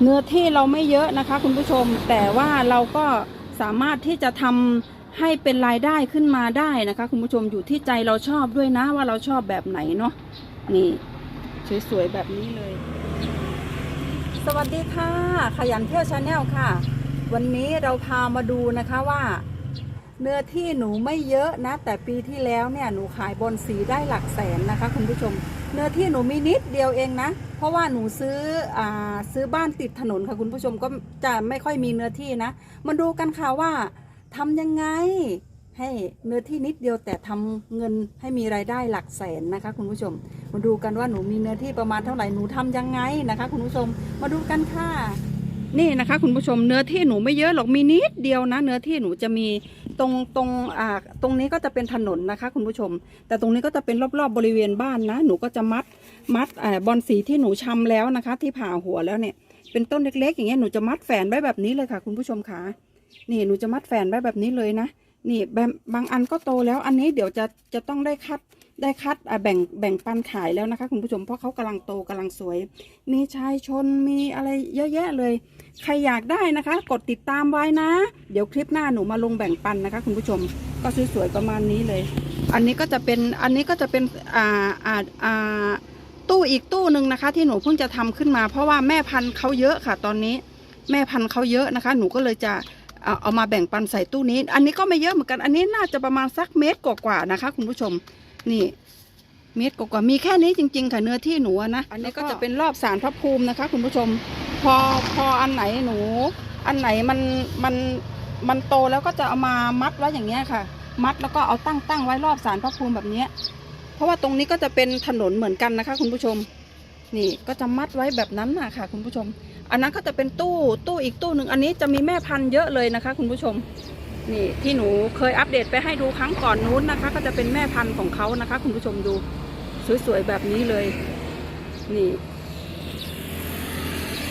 เนื้อที่เราไม่เยอะนะคะ คุณผู้ชม แต่ว่าเราก็สามารถที่จะทำให้เป็นรายได้ขึ้นมาได้นะคะ คุณผู้ชมอยู่ที่ใจเราชอบด้วยนะว่าเราชอบแบบไหนเนาะนี่สวยๆแบบนี้เลย สวัสดีค่ะ ขยันเที่ยวชาแนลค่ะ วันนี้เราพามาดูนะคะว่า เนื้อที่หนูไม่เยอะนะ แต่ปีที่แล้วเนี่ยหนูขายบอนสีได้หลักแสนนะคะคุณผู้ชม เนื้อที่หนูมีนิดเดียวเองนะ เพราะว่าหนูซื้ออ่าซื้อบ้านติดถนนค่ะคุณผู้ชมก็จะไม่ค่อยมีเนื้อที่นะมาดูกันค่ะว่าทำยังไงให้เนื้อที่นิดเดียวแต่ทำเงินให้มีรายได้หลักแสนนะคะ คุณผู้ชม มาดูกันว่าหนูมีเนื้อที่ประมาณเท่าไหร่หนูทำยังไงนะคะ คุณผู้ชมมาดูกันค่ะ นี่นะคะ คุณผู้ชมเนื้อที่หนูไม่เยอะหรอกมีนิดเดียวนะ เนื้อที่หนูจะมี ตรงตรงอ่าตรงนี้ก็จะเป็นถนนนะคะ คุณผู้ชม แต่ตรงนี้ก็จะเป็นรอบๆบบริเวณบ้านนะ หนูก็จะมัดมัดอ่าบอลสีที่หนูชำแล้วนะคะ ที่ผ่าหัวแล้วเนี่ย เป็นต้นเล็กๆ อย่างเงี้ยหนูจะมัดแฝนไว้แบบนี้เลยค่ะ คุณผู้ชมคะนี่หนูจะมัดแฝนไว้แบบนี้เลยนะนี่แบบบางอันก็โตแล้วอันนี้เดี๋ยวจะจะต้องได้คัด ได้คัดแบ่งแบ่งปันขายแล้วนะคะ คุณผู้ชมเพราะเขากำลังโตกำลังสวย มีชายชนมีอะไรเยอะแยะเลย ใครอยากได้นะคะ กดติดตามไว้นะ เดี๋ยวคลิปหน้าหนูมาลงแบ่งปันนะคะ คุณผู้ชมก็สวยๆประมาณนี้เลย อันนี้ก็จะเป็นอันนี้ก็จะเป็นอ่าอ่าอ่าตู้อีกตู้หนึ่งนะคะ ที่หนูเพิ่งจะทำขึ้นมา เพราะว่าแม่พันธุ์เขาเยอะค่ะ ตอนนี้ แม่พันธุ์เขาเยอะนะคะ หนูก็เลยจะเอาเอามาแบ่งปันใส่ตู้นี้ อันนี้ก็ไม่เยอะเหมือนกัน อันนี้น่าจะประมาณสักเมตรกว่าๆนะคะ คุณผู้ชม นี่เมตรกว่าๆมีแค่นี้จริง ๆ ค่ะเนื้อที่หนูอะนะอันนี้ก็จะเป็นรอบสารพระภูมินะคะ คุณผู้ชม พอพออันไหนหนู อันไหนมันมันมันโตแล้วก็จะเอามามัดไว้อย่างเงี้ยค่ะ มัดแล้วก็เอาตั้งตั้งไว้รอบสารพระภูมิแบบเนี้ย เพราะว่าตรงนี้ก็จะเป็นถนนเหมือนกันนะคะ คุณผู้ชม นี่ก็จะมัดไว้แบบนั้นนะค่ะ คุณผู้ชม อันนั้นก็จะเป็นตู้ตู้อีกตู้หนึ่งอันนี้จะมีแม่พันธุ์เยอะเลยนะคะ คุณผู้ชม นี่ที่หนูเคยอัปเดตไปให้ดูครั้งก่อนนู้นนะคะ ก็จะเป็นแม่พันธุ์ของเขานะคะ คุณผู้ชมดูสวยๆแบบนี้เลย นี่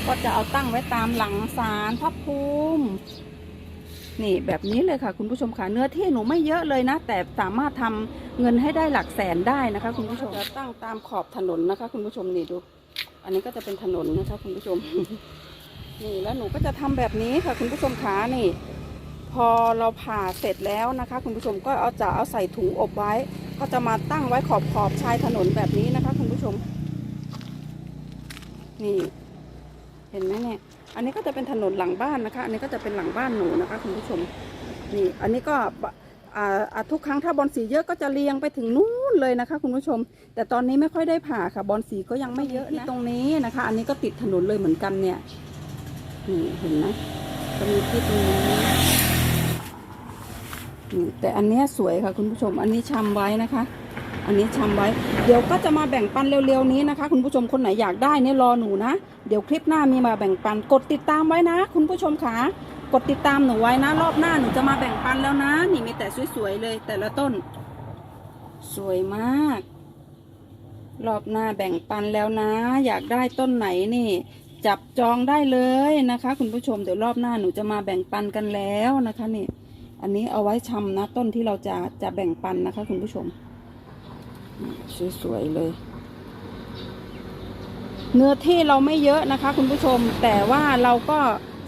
ก็จะเอาตั้งไว้ตามหลังศาลพระภูมินี่แบบนี้เลยค่ะ คุณผู้ชมค่ะเนื้อที่หนูไม่เยอะเลยนะ แต่สามารถทำเงินให้ได้หลักแสนได้นะคะ คุณผู้ชมจะตั้งตามขอบถนนนะคะ คุณผู้ชมนี่ดู อันนี้ก็จะเป็นถนนนะคะ คุณผู้ชม นี่แล้วหนูก็จะทำแบบนี้ค่ะ คุณผู้ชมขานี่ พอเราผ่าเสร็จแล้วนะคะ คุณผู้ชมก็เอาจะเอาใส่ถุงอบไว้ ก็จะมาตั้งไว้ขอบขอบชายถนนแบบนี้นะคะ คุณผู้ชม นี่เห็นไหมเนี่ย อันนี้ก็จะเป็นถนนหลังบ้านนะคะ อันนี้ก็จะเป็นหลังบ้านหนูนะคะ คุณผู้ชม นี่ อันนี้ก็อ่าอ่าทุกครั้งถ้าบอลสีเยอะก็จะเรียงไปถึงนู้นเลยนะคะ คุณผู้ชม แต่ตอนนี้ไม่ค่อยได้ผ่าค่ะ บอลสีก็ยังไม่เยอะนะตรงนี้นะคะ อันนี้ก็ติดถนนเลยเหมือนกันเนี่ย นี่เห็นไหมก็มีที่ตรงนี้นี่ แต่อันนี้สวยค่ะคุณผู้ชม อันนี้ชำไว้นะคะ อันนี้ชำไว้ เดี๋ยวก็จะมาแบ่งปันเร็วๆนี้นะคะ คุณผู้ชมคนไหนอยากได้เนี่ยรอหนูนะ เดี๋ยวคลิปหน้ามีมาแบ่งปัน กดติดตามไว้นะ คุณผู้ชมค่ะกดติดตามหนูไว้นะ รอบหน้าหนูจะมาแบ่งปันแล้วนะ นี่มีแต่สวยๆเลย แต่ละต้น สวยมาก รอบหน้าแบ่งปันแล้วนะ อยากได้ต้นไหนนี่ จับจองได้เลยนะคะ คุณผู้ชมเดี๋ยวรอบหน้าหนูจะมาแบ่งปันกันแล้วนะคะนี่ อันนี้เอาไว้ชำนะต้นที่เราจะจะแบ่งปันนะคะ คุณผู้ชม สวยๆเลย เนื้อที่เราไม่เยอะนะคะ คุณผู้ชม แต่ว่าเราก็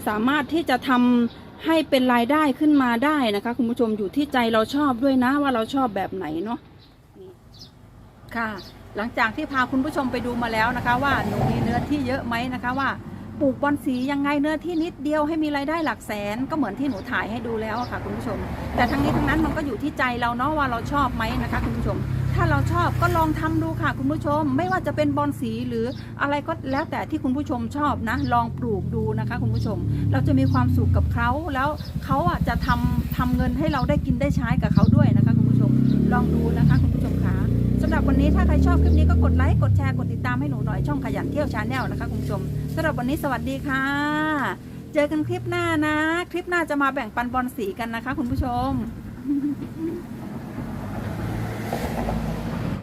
สามารถที่จะทำให้เป็นรายได้ขึ้นมาได้นะคะ คุณผู้ชมอยู่ที่ใจเราชอบด้วยนะว่าเราชอบแบบไหนเนาะค่ะ หลังจากที่พาคุณผู้ชมไปดูมาแล้วนะคะ ว่าหนูมีเนื้อที่เยอะไหมนะคะว่า ปลูกบอนสียังไงเนื้อที่นิดเดียวให้มีรายได้หลักแสนก็เหมือนที่หนูถ่ายให้ดูแล้วอะค่ะคุณผู้ชม แต่ทั้งนี้ทั้งนั้นมันก็อยู่ที่ใจเราเนาะว่าเราชอบไหมนะคะคุณผู้ชม ถ้าเราชอบก็ลองทำดูค่ะคุณผู้ชม ไม่ว่าจะเป็นบอนสีหรืออะไรก็แล้วแต่ที่คุณผู้ชมชอบนะ ลองปลูกดูนะคะคุณผู้ชม เราจะมีความสุขกับเขาแล้วเขาอะจะทำทำเงินให้เราได้กินได้ใช้กับเขาด้วยนะคะคุณผู้ชมลองดูนะคะคุณผู้ชมำหรับวันนี้ถ้าใครชอบคลิปนี้ก็กดไลค์กดแชร์กดติดตามให้หนูหน่อยช่องขยันเที่ยวชาแนลนะคะคุณผู้ชมสำหรับวันนี้สวัสดีค่ะ เจอกันคลิปหน้านะ คลิปหน้าจะมาแบ่งปันบอลสีกันนะคะ คุณผู้ชม